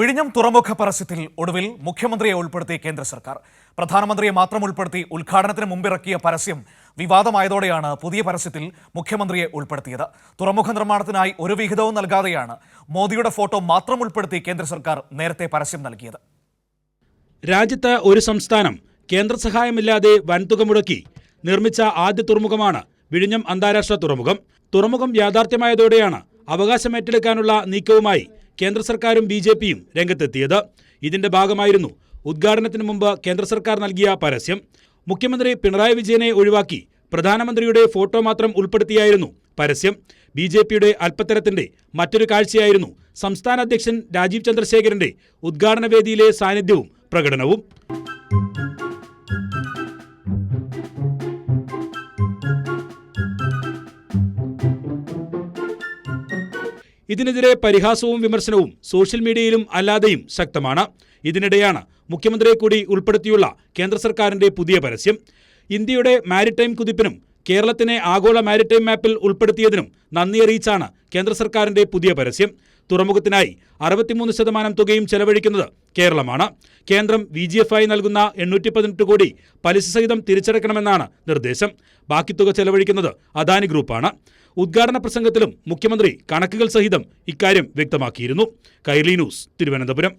വിഴിഞ്ഞം തുറമുഖ പരസ്യത്തിൽ ഒടുവിൽ മുഖ്യമന്ത്രിയെ ഉൾപ്പെടുത്തി കേന്ദ്ര സർക്കാർ. പ്രധാനമന്ത്രിയെ മാത്രം ഉൾപ്പെടുത്തി ഉദ്ഘാടനത്തിന് മുമ്പിറക്കിയ പരസ്യം വിവാദമായതോടെയാണ് പുതിയ പരസ്യത്തിൽ മുഖ്യമന്ത്രിയെ ഉൾപ്പെടുത്തിയത്. തുറമുഖ നിർമ്മാണത്തിനായി ഒരു വിഹിതവും നൽകാതെയാണ് മോദിയുടെ ഫോട്ടോ മാത്രം ഉൾപ്പെടുത്തി കേന്ദ്ര സർക്കാർ നേരത്തെ പരസ്യം നൽകിയത്. രാജ്യത്ത് ഒരു സംസ്ഥാനം കേന്ദ്ര സഹായമില്ലാതെ വൻതുക മുടക്കി നിർമ്മിച്ച ആദ്യ തുറമുഖമാണ് വിഴിഞ്ഞം അന്താരാഷ്ട്ര തുറമുഖം. തുറമുഖം യാഥാർത്ഥ്യമായതോടെയാണ് അവകാശമേറ്റെടുക്കാനുള്ള നീക്കവുമായി കേന്ദ്ര സർക്കാരും ബി ജെ പിയും രംഗത്തെത്തിയത്. ഇതിന്റെ ഭാഗമായിരുന്നു ഉദ്ഘാടനത്തിന് മുമ്പ് കേന്ദ്ര സർക്കാർ നൽകിയ പരസ്യം. മുഖ്യമന്ത്രി പിണറായി വിജയനെ ഒഴിവാക്കി പ്രധാനമന്ത്രിയുടെ ഫോട്ടോ മാത്രം ഉൾപ്പെടുത്തിയായിരുന്നു പരസ്യം. ബി ജെ പിയുടെ അല്പത്തരത്തിന്റെ മറ്റൊരു കാഴ്ചയായിരുന്നു സംസ്ഥാന അധ്യക്ഷൻ രാജീവ് ചന്ദ്രശേഖരന്റെ ഉദ്ഘാടന വേദിയിലെ സാന്നിധ്യവും പ്രകടനവും. ഇതിനെതിരെ പരിഹാസവും വിമർശനവും സോഷ്യൽ മീഡിയയിലും അല്ലാതെയും ശക്തമാണ്. ഇതിനിടെയാണ് മുഖ്യമന്ത്രിയെ കൂടി ഉൾപ്പെടുത്തിയുള്ള കേന്ദ്ര സർക്കാരിന്റെ പുതിയ പരസ്യം. ഇന്ത്യയുടെ മാരിടൈം കുതിപ്പിനും കേരളത്തിനെ ആഗോള മാരിടൈം മാപ്പിൽ ഉൾപ്പെടുത്തിയതിനും നന്ദി അറിയിച്ചാണ് കേന്ദ്ര സർക്കാരിന്റെ പുതിയ പരസ്യം. തുറമുഖത്തിനായി അറുപത്തിമൂന്ന് ശതമാനം തുകയും ചെലവഴിക്കുന്നത് കേരളമാണ്. കേന്ദ്രം വി ജി എഫ് ആയി നൽകുന്ന എണ്ണൂറ്റി പതിനെട്ട് കോടി പലിശ സഹിതം തിരിച്ചടക്കണമെന്നാണ് നിർദ്ദേശം. ബാക്കി തുക ചെലവഴിക്കുന്നത് അദാനി ഗ്രൂപ്പാണ്. ഉദ്ഘാടന പ്രസംഗത്തിലും മുഖ്യമന്ത്രി കണക്കുകൾ സഹിതം ഇക്കാര്യം വ്യക്തമാക്കിയിരുന്നു. കൈർലി ന്യൂസ് തിരുവനന്തപുരം.